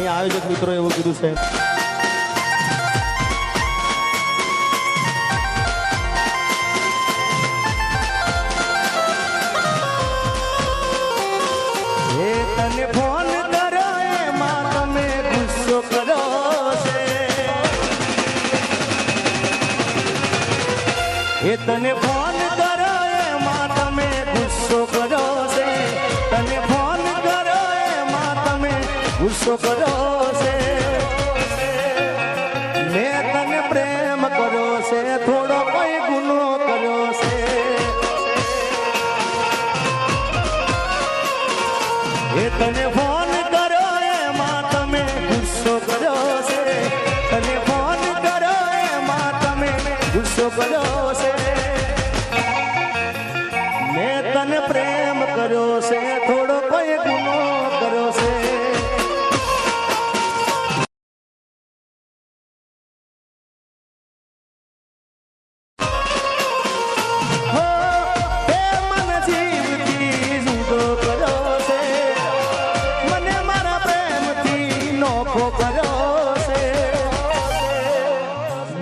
અહીંયા આયોજક મિત્રો એવું કીધું છે. તને ફોન કરો, એમાં તમે ગુસ્સો કરો એ તને ફોન ગુસ્સો કર્યો છે મેં તને પ્રેમ કર્યો છે થોડો કોઈ ગુનો કર્યો છે એ તને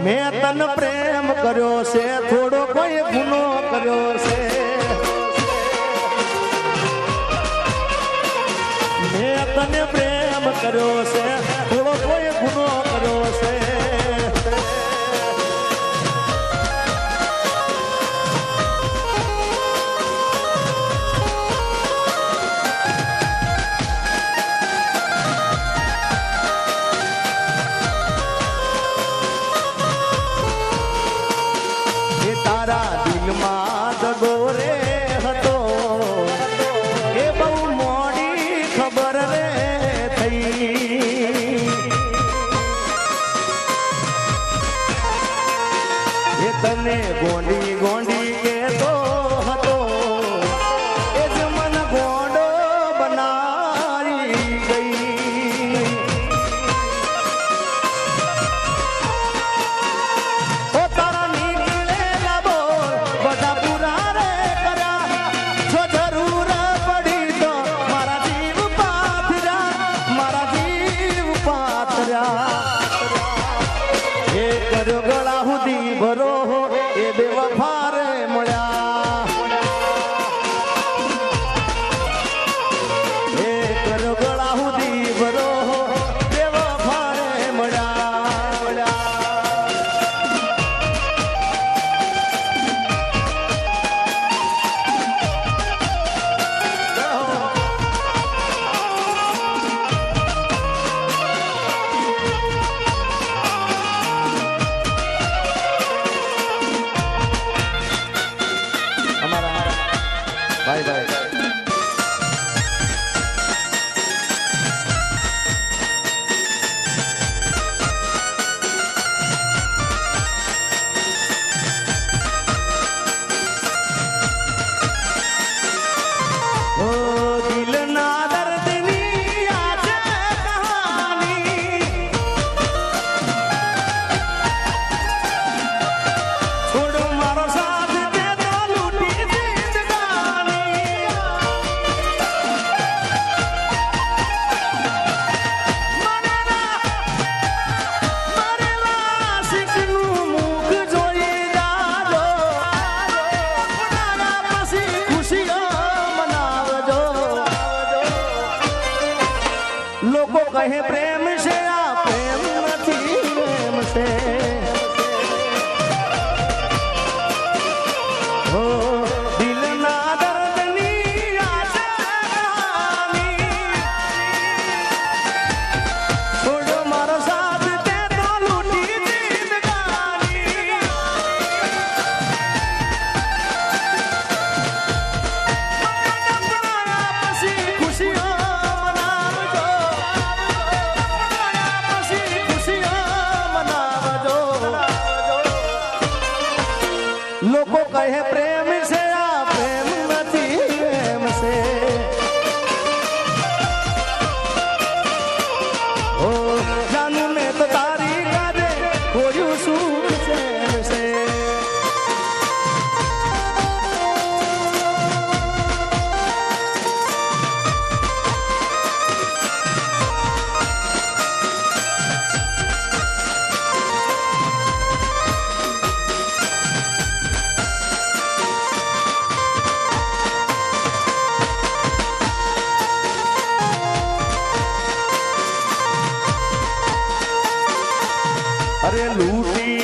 મેં તન પ્રેમ કર્યો છે, થોડો કોઈ ગુનો કર્યો છે. મેં તને પ્રેમ કર્યો છે, થોડો કોઈ ગુનો મારા દિલમાં દગો હતો. એ બહુ મોડી ખબર રે થઈ. એ તને ગોંડી ભરો ગળા સુધી ભરો એ બેવફા લોકો કહે પ્રેમ છે આ પ્રેમ નથી પ્રેમ છે. 读书